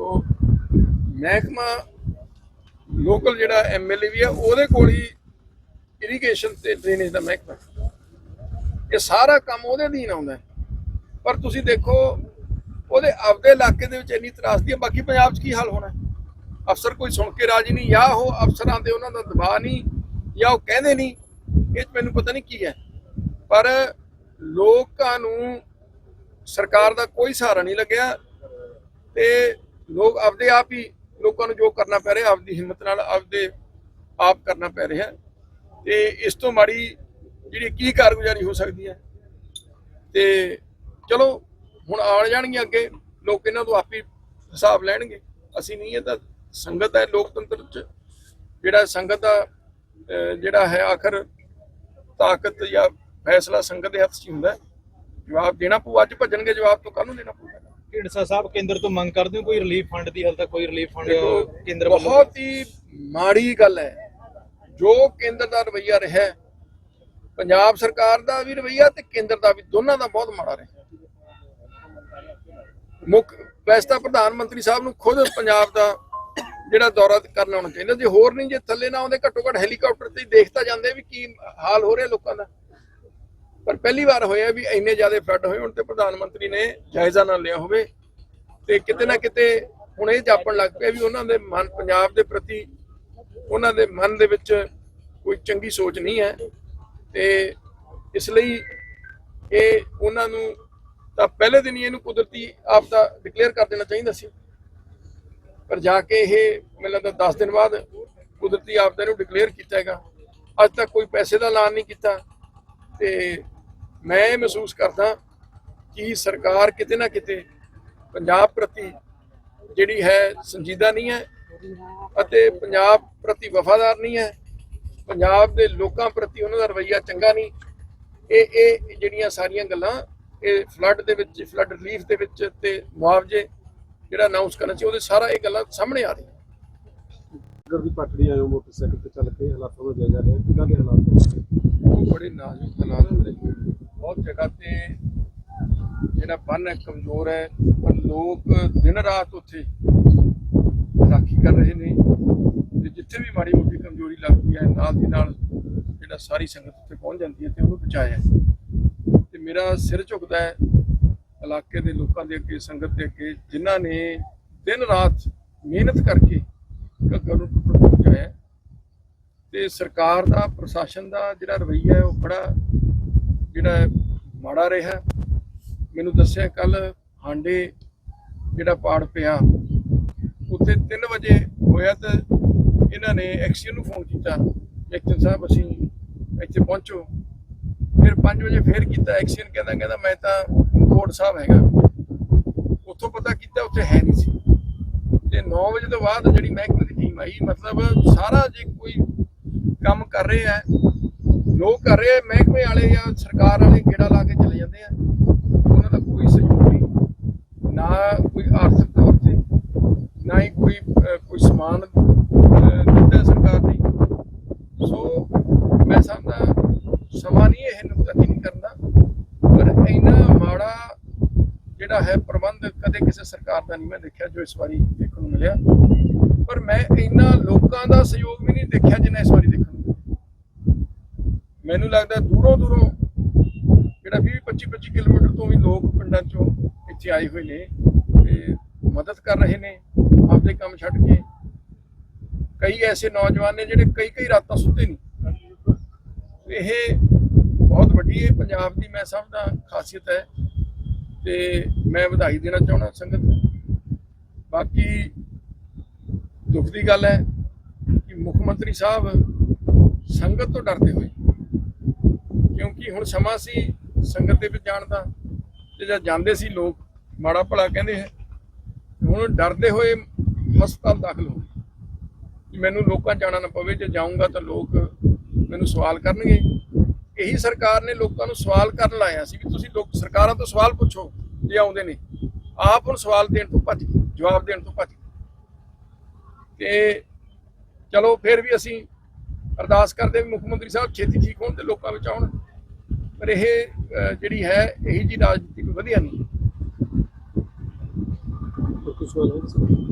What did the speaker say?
ਦੇਖੋ ਮਹਿਕਮਾ ਲੋਕਲ ਜਿਹੜਾ ਐਮਐਲਏ ਵੀ ਆ, ਉਹਦੇ ਕੋਲ ਹੀ ਇਰੀਗੇਸ਼ਨ ਤੇ ਡਰੇਨੇਜ ਦਾ ਮਹਿਕਮਾ। ਇਹ ਸਾਰਾ ਕੰਮ ਉਹਦੇ ਅਧੀਨ ਆਉਂਦਾ ਪਰ ਤੁਸੀਂ ਦੇਖੋ, ਉਹਦੇ ਆਪਦੇ ਇਲਾਕੇ ਦੇ ਵਿੱਚ ਇੰਨੀ ਤਰਾਸਦੀ ਹੈ, ਬਾਕੀ ਪੰਜਾਬ 'ਚ ਕੀ ਹਾਲ ਹੋਣਾ ਅਫਸਰ ਕੋਈ ਸੁਣ ਕੇ ਰਾਜੀ ਨਹੀਂ, ਜਾਂ ਉਹ ਅਫਸਰਾਂ ਦੇ ਉਹਨਾਂ ਦਾ ਦਬਾਅ ਨਹੀਂ, ਜਾਂ ਉਹ ਕਹਿੰਦੇ ਨਹੀਂ, ਇਹ 'ਚ ਮੈਨੂੰ ਪਤਾ ਨਹੀਂ ਕੀ ਹੈ। ਪਰ ਲੋਕਾਂ ਨੂੰ ਸਰਕਾਰ ਦਾ ਕੋਈ ਸਹਾਰਾ ਨਹੀਂ ਲੱਗਿਆ ਤੇ ਲੋਕ ਆਪਦੇ ਆਪ ਹੀ ਲੋਕਾਂ ਨੂੰ ਜੋ ਕਰਨਾ ਪੈ ਰਿਹਾ, ਆਪਦੀ ਹਿੰਮਤ ਨਾਲ ਆਪਦੇ ਆਪ ਕਰਨਾ ਪੈ ਰਿਹਾ। ਤੇ ਇਸ ਤੋਂ ਮਾੜੀ ਜਿਹੜੀ ਕੀ ਕਾਰਗੁਜ਼ਾਰੀ ਹੋ ਸਕਦੀ ਹੈ? ਤੇ ਚਲੋ, ਹੁਣ ਆਉਣ ਜਾਣਗੀਆਂ ਅੱਗੇ, ਲੋਕ ਇਹਨਾਂ ਤੋਂ ਆਪੀ ਹਿਸਾਬ ਲੈਣਗੇ। ਅਸੀਂ ਨਹੀਂ, ਇਹ ਤਾਂ ਸੰਗਤ ਹੈ, ਲੋਕਤੰਤਰ ਚ ਜਿਹੜਾ ਸੰਗਤ ਦਾ ਜਿਹੜਾ ਹੈ ਆਖਰ ਤਾਕਤ ਜਾਂ ਫੈਸਲਾ ਸੰਗਤ ਦੇ ਹੱਥ 'ਚ ਹੀ ਹੁੰਦਾ ਜਵਾਬ ਦੇਣਾ ਪਊ, ਅੱਜ ਭੱਜਣਗੇ, ਜਵਾਬ ਤੋਂ ਕੱਲ ਨੂੰ ਦੇਣਾ ਪਊਗਾ। ਢੀਂਡਸਾ ਸਾਹਿਬ ਕੇਂਦਰ ਤੋਂ ਮੰਗ ਕਰਦੇ ਹੋ? ਕੋਈ ਰਿਲੀਫ ਫੰਡ ਦੀ ਹਾਲ ਤੱਕ ਕੋਈ ਰਿਲੀਫ ਫੰਡ ਕੇਂਦਰ ਵੱਲੋਂ? ਬਹੁਤ ਹੀ ਮਾੜੀ ਗੱਲ ਹੈ। ਜੋ ਕੇਂਦਰ ਦਾ ਰਵਈਆ ਰਿਹਾ ਪੰਜਾਬ ਸਰਕਾਰ ਦਾ ਵੀ ਰਵਈਆ ਤੇ ਕੇਂਦਰ ਦਾ ਵੀ ਦੋਨਾਂ ਦਾ ਬਹੁਤ ਮਾੜਾ ਰਿਹਾ। ਮੁੱਖ ਵੈਸੇ ਤਾਂ ਪ੍ਰਧਾਨ ਮੰਤਰੀ ਸਾਹਿਬ ਨੂੰ ਖੁਦ ਪੰਜਾਬ ਦਾ ਜਿਹੜਾ ਦੌਰਾ ਕਰਨਾ ਹੋਣਾ ਚਾਹੀਦਾ। ਜੇ ਹੋਰ ਨਹੀਂ ਜੇ ਥੱਲੇ ਨਾ ਆਉਂਦੇ ਘੱਟੋ ਘੱਟ ਹੈਲੀਕਾਪਟਰ ਤੇ ਹੀ ਦੇਖਤਾ ਜਾਂਦੇ ਵੀ ਕੀ ਹਾਲ ਹੋ ਰਿਹਾ ਲੋਕਾਂ ਦਾ। ਪਰ ਪਹਿਲੀ ਵਾਰ ਹੋਇਆ ਵੀ ਇੰਨੇ ਜ਼ਿਆਦਾ ਫਲੱਡ ਹੋਏ, ਹੁਣ ਤੇ ਪ੍ਰਧਾਨ ਮੰਤਰੀ ਨੇ ਜਾਇਜ਼ਾ ਨਾ ਲਿਆ ਹੋਵੇ ਤੇ ਕਿਤੇ ਨਾ ਕਿਤੇ ਹੁਣ ਇਹ ਜਾਪਣ ਲੱਗ ਪਿਆ ਵੀ ਉਹਨਾਂ ਦੇ ਮਨ, ਪੰਜਾਬ ਦੇ ਪ੍ਰਤੀ ਉਹਨਾਂ ਦੇ ਮਨ ਦੇ ਵਿੱਚ ਕੋਈ ਚੰਗੀ ਸੋਚ ਨਹੀਂ ਹੈ ਤੇ ਇਸ ਲਈ ਇਹ ਉਹਨਾਂ ਨੂੰ ਤਾਂ ਪਹਿਲੇ ਦਿਨ ਹੀ ਇਹਨੂੰ ਕੁਦਰਤੀ ਆਪਦਾ ਡਿਕਲੇਅਰ ਕਰ ਦੇਣਾ ਚਾਹੀਦਾ ਸੀ। ਪਰ ਜਾ ਕੇ ਇਹ ਮੈਨੂੰ ਲੱਗਦਾ 10 ਦਿਨ ਬਾਅਦ ਕੁਦਰਤੀ ਆਪਦਾ ਇਹਨੂੰ ਡਿਕਲੇਅਰ ਕੀਤਾ ਹੈਗਾ। ਅੱਜ ਤੱਕ ਕੋਈ ਪੈਸੇ ਦਾ ਐਲਾਨ ਨਹੀਂ ਕੀਤਾ ਤੇ ਮੈਂ ਇਹ ਮਹਿਸੂਸ ਕਰਦਾ ਕਿ ਸਰਕਾਰ ਕਿਤੇ ਨਾ ਕਿਤੇ ਪੰਜਾਬ ਪ੍ਰਤੀ ਜਿਹੜੀ ਹੈ ਸੰਜੀਦਾ ਨਹੀਂ ਹੈ ਅਤੇ ਪੰਜਾਬ ਪ੍ਰਤੀ ਵਫਾਦਾਰ ਨਹੀਂ ਹੈ। ਪੰਜਾਬ ਦੇ ਲੋਕਾਂ ਪ੍ਰਤੀ ਉਹਨਾਂ ਦਾ ਰਵੱਈਆ ਚੰਗਾ ਨਹੀਂ। ਇਹ ਇਹ ਜਿਹੜੀਆਂ ਸਾਰੀਆਂ ਗੱਲਾਂ ਇਹ ਫਲੱਡ ਦੇ ਵਿੱਚ ਫਲੱਡ ਰਿਲੀਫ ਦੇ ਵਿੱਚ ਤੇ ਮੁਆਵਜ਼ੇ ਜਿਹੜਾ ਅਨਾਉਂਸ ਕਰਨਾ ਸੀ ਉਹਦੇ ਸਾਰਾ ਇਹ ਗੱਲਾਂ ਸਾਹਮਣੇ ਆ ਰਹੀਆਂ। ਨਗਰ ਦੀ ਪਟੜੀ ਆਇਓ ਮੋਟਰਸਾਈਕਲ ਤੇ ਚੱਲ ਕੇ ਹਾਲਾਤਾਂ ਦਾ ਜਾਇਜ਼ਾ ਲਿਆ। ਕਿਦਾਂ ਦੇ ਹਾਲਾਤ ਬੜੇ ਨਾਜ਼ੁਕ ਹਾਲਾਤ ਨੇ। ਬਹੁਤ ਜਗ੍ਹਾ ਤੇ ਜਿਹੜਾ ਬੰਨ ਹੈ ਕਮਜ਼ੋਰ ਹੈ, ਪਰ ਲੋਕ ਦਿਨ ਰਾਤ ਉੱਥੇ ਰਾਖੀ ਕਰ ਰਹੇ ਨੇ ਤੇ ਜਿੱਥੇ ਵੀ ਮਾੜੀ ਮੋਟੀ ਕਮਜ਼ੋਰੀ ਲੱਗਦੀ ਹੈ, ਨਾਲ ਦੀ ਨਾਲ ਜਿਹੜਾ ਸਾਰੀ ਸੰਗਤ ਉੱਥੇ ਪਹੁੰਚ ਜਾਂਦੀ ਹੈ ਤੇ ਉਹਨੂੰ ਬਚਾਇਆ ਹੈ। ਤੇ ਮੇਰਾ ਸਿਰ ਝੁਕਦਾ ਹੈ ਇਲਾਕੇ ਦੇ ਲੋਕਾਂ ਦੇ ਅੱਗੇ, ਸੰਗਤ ਦੇ ਅੱਗੇ, ਜਿਨ੍ਹਾਂ ਨੇ ਦਿਨ ਰਾਤ ਮਿਹਨਤ ਕਰਕੇ ਘੱਗਰ ਨੂੰ ਟੁੱਟਣ ਪਹੁੰਚਾਇਆ ਬਚਾਇਆ ਤੇ ਸਰਕਾਰ ਦਾ, ਪ੍ਰਸ਼ਾਸਨ ਦਾ ਜਿਹੜਾ ਰਵੱਈਆ ਹੈ, ਉਹ ਬੜਾ ਜਿਹੜਾ ਮਾੜਾ ਰਿਹਾ। ਮੈਨੂੰ ਦੱਸਿਆ ਕੱਲ ਹਾਂਡੇ ਜਿਹੜਾ ਪਾੜ ਪਿਆ, ਉੱਥੇ 3 ਵਜੇ ਹੋਇਆ ਤੇ ਇਹਨਾਂ ਨੇ ਐਕਸੀਅਨ ਨੂੰ ਫੋਨ ਕੀਤਾ। ਐਕਸ਼ਨ ਸਾਹਿਬ ਅਸੀਂ ਇੱਥੇ ਪਹੁੰਚੋ। ਫਿਰ 5 ਵਜੇ ਫੇਰ ਕੀਤਾ ਐਕਸੀਅਨ, ਕਹਿੰਦਾ ਕਹਿੰਦਾ ਮੈਂ ਤਾਂ ਕੋਟ ਸਾਹਿਬ ਹੈਗਾ। ਉੱਥੋਂ ਪਤਾ ਕੀਤਾ ਉੱਥੇ ਹੈ ਨਹੀਂ ਸੀ। ਤੇ 9 ਵਜੇ ਤੋਂ ਬਾਅਦ ਜਿਹੜੀ ਮਹਿਕਮੇ ਦੀ ਟੀਮ ਆਈ, ਮਤਲਬ ਸਾਰਾ ਜੇ ਕੋਈ ਕੰਮ ਕਰ ਰਹੇ ਆ ਲੋਕ ਕਰ ਰਹੇ ਮਹਿਕਮੇ ਵਾਲੇ ਜਾਂ ਸਰਕਾਰ ਵਾਲੇ ਕਿਹੜਾ ਲਾ ਕੇ ਚਲੇ ਜਾਂਦੇ ਆ। ਉਹਨਾਂ ਦਾ ਕੋਈ ਸਹਿਯੋਗ ਨਹੀਂ, ਨਾ ਕੋਈ ਆਰਥਿਕ ਤੌਰ ਤੇ, ਨਾ ਹੀ ਕੋਈ ਕੋਈ ਸਮਾਨ ਦਿੱਤਾ ਸਰਕਾਰ ਨੇ। ਸੋ ਮੈਂ ਸਮਝਦਾ, ਸਮਾਂ ਨਹੀਂ ਇਹ ਨੁਕਤਾਚੀਨੀ ਨਹੀਂ ਕਰਨਾ ਪਰ ਇੰਨਾ ਮਾੜਾ ਜਿਹੜਾ ਹੈ ਪ੍ਰਬੰਧ ਕਦੇ ਕਿਸੇ ਸਰਕਾਰ ਦਾ ਨਹੀਂ। ਮੈਂ ਦੇਖਿਆ ਜੋ ਇਸ ਵਾਰੀ ਦੇਖਣ ਨੂੰ ਮਿਲਿਆ। ਪਰ ਮੈਂ ਇੰਨਾ ਲੋਕਾਂ ਦਾ ਸਹਿਯੋਗ ਵੀ ਨਹੀਂ ਦੇਖਿਆ ਜਿੰਨਾ ਇਸ ਵਾਰੀ ਦੇਖਣ ਮੈਨੂੰ ਲੱਗਦਾ ਦੂਰੋਂ ਦੂਰੋਂ ਜਿਹੜਾ 20 25 25 ਕਿਲੋਮੀਟਰ ਤੋਂ ਵੀ ਲੋਕ ਪਿੰਡਾਂ ਚੋਂ ਇੱਥੇ ਆਏ ਹੋਏ ਨੇ ਤੇ ਮਦਦ ਕਰ ਰਹੇ ਨੇ, ਆਪਦੇ ਕੰਮ ਛੱਡ ਕੇ। ਕਈ ਐਸੇ ਨੌਜਵਾਨ ਨੇ ਜਿਹੜੇ ਕਈ ਕਈ ਰਾਤਾਂ ਸੁੱਤੇ ਨਹੀਂ। ਇਹ ਬਹੁਤ ਵੱਡੀ ਹੈ ਪੰਜਾਬ ਦੀ ਮੈਂ ਸਮਝਦਾ ਖਾਸੀਅਤ ਹੈ ਤੇ ਮੈਂ ਵਧਾਈ ਦੇਣਾ ਚਾਹੁੰਦਾ ਸੰਗਤ ਨੂੰ। ਬਾਕੀ ਦੁੱਖ ਦੀ ਗੱਲ ਹੈ ਕਿ ਮੁੱਖ ਮੰਤਰੀ ਸਾਹਿਬ ਸੰਗਤ ਤੋਂ ਡਰਦੇ ਹੋਏ ਕਿਉਂਕਿ ਹੁਣ ਸਮਾਂ ਸੀ ਸੰਗਤ ਦੇ ਵਿੱਚ ਜਾਣ ਦਾ ਤੇ ਜਦ ਜਾਂਦੇ ਸੀ ਲੋਕ, ਮਾੜਾ ਭਲਾ ਕਹਿੰਦੇ ਹੈ। ਹੁਣ ਡਰਦੇ ਹੋਏ ਹਸਪਤਾਲ ਦਾਖਲ ਹੋ ਗਏ। ਮੈਨੂੰ ਲੋਕਾਂ ਜਾਣਾ ਨਾ ਪਵੇ, ਜੇ ਜਾਊਂਗਾ ਤਾਂ ਲੋਕ ਮੈਨੂੰ ਸਵਾਲ ਕਰਨਗੇ। ਇਹੀ ਸਰਕਾਰ ਨੇ ਲੋਕਾਂ ਨੂੰ ਸਵਾਲ ਕਰਨ ਲਾਇਆ ਸੀ ਵੀ ਤੁਸੀਂ ਲੋਕ ਸਰਕਾਰਾਂ ਤੋਂ ਸਵਾਲ ਪੁੱਛੋ, ਜੇ ਆਉਂਦੇ ਨੇ। ਆਪ ਹੁਣ ਸਵਾਲ ਦੇਣ ਤੋਂ ਭੱਜ ਗਏ, ਜਵਾਬ ਦੇਣ ਤੋਂ ਭੱਜ ਗਏ। ਤੇ ਚਲੋ, ਫਿਰ ਵੀ ਅਸੀਂ ਅਰਦਾਸ ਕਰਦੇ ਵੀ ਮੁੱਖ ਮੰਤਰੀ ਸਾਹਿਬ ਛੇਤੀ ਠੀਕ ਹੋਣ ਤੇ ਲੋਕਾਂ ਵਿੱਚ ਆਉਣ। ਪਰ ਇਹ ਜਿਹੜੀ ਹੈ ਇਹੀ ਜੀ ਰਾਜਨੀਤੀ ਕੋਈ ਵਧੀਆ ਨਹੀਂ। ਹੈ?